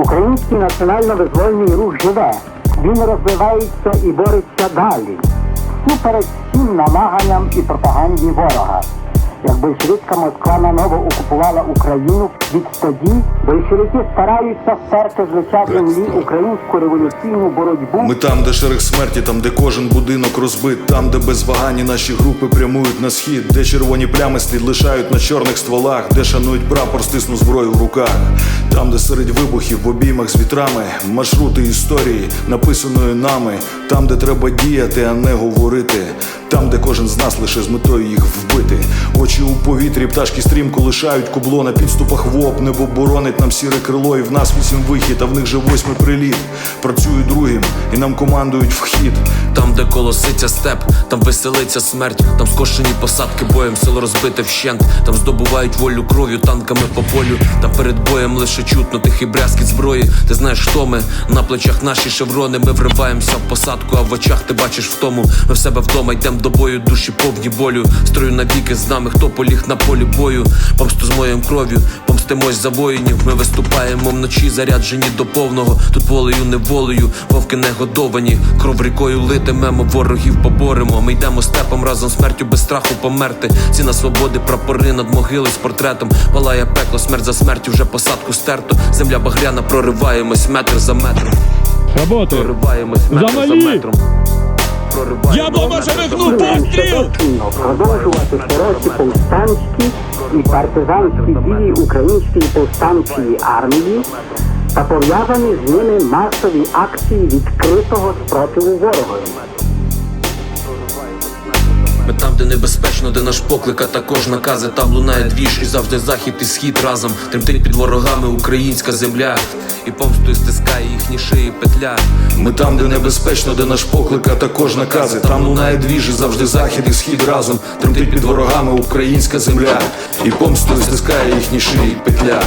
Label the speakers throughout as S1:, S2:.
S1: Український національно-визвольний рух живе. Він розвивається і бореться далі. Супереч всім намаганням і пропаганді ворога. Як большевицька Москва наново окупувала Україну, відтоді большевики стараються вперти з лиця землі українську революційну боротьбу.
S2: Ми там, де шерех смерті, там, де кожен будинок розбит, там, де без вагань наші групи прямують на схід, де червоні плями слід лишають на чорних стволах, де шанують прапор, стисну зброю в руках, там, де серед вибухів в обіймах з вітрами, маршрути історії, написаної нами, там, де треба діяти, а не говорити, там, де кожен з нас лише з метою їх вбити. Очі у повітрі, пташки стрімко лишають кубло на підступах ВОП, небо боронить нам сіре крило, і в нас вісім вихід, а в них же восьмий приліт. Працюють другим, і нам командують вхід.
S3: Там, де колоситься степ, там веселиться смерть, там скошені посадки боєм, село розбите вщент, там здобувають волю кров'ю, танками по полю. Там перед боєм лише чутно тихий брязкіт зброї. Ти знаєш, хто ми на плечах наші шеврони. Ми вриваємося в посадку, а в очах ти бачиш втому. Ми в себе вдома йдем до бою, душі повні болю. Строю навіки з нами, хто поліг на полі бою. Помсту з моєю кров'ю, помстимось за воїнів. Ми виступаємо вночі, заряджені до повного. Тут волею, неволею, вовки не годовані. Кров рікою литимемо, ворогів поборемо. Ми йдемо степом разом смертю без страху померти. Ціна свободи, прапори над могили з портретом. Палає пекло, смерть за смертю, вже посадку стерто. Земля багряна, прориваємось метр за метром.
S4: Работаю.
S3: Прориваємось метр за метром.
S4: Я замикнув
S3: метром.
S4: постріл!
S1: Продовжувати широкі повстанські і партизанські дії української повстанчої армії та пов'язані з ними масові акції відкритого спротиву ворогові.
S3: Ми там, де небезпечно, де наш поклик, а також накази, там лунає двіж і завжди захід і схід разом. Тремтить під ворогами українська земля, і помстою стискає їхні шиї петля.
S2: Ми там, де небезпечно, де наш поклик, а також накази. Там лунає двіжі, завжди захід і схід разом. Тремтить під ворогами українська земля. І помстою стискає їхні шиї петля.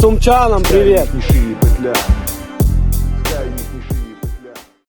S5: Сумчанам привіт!
S2: Їхні шиї петля.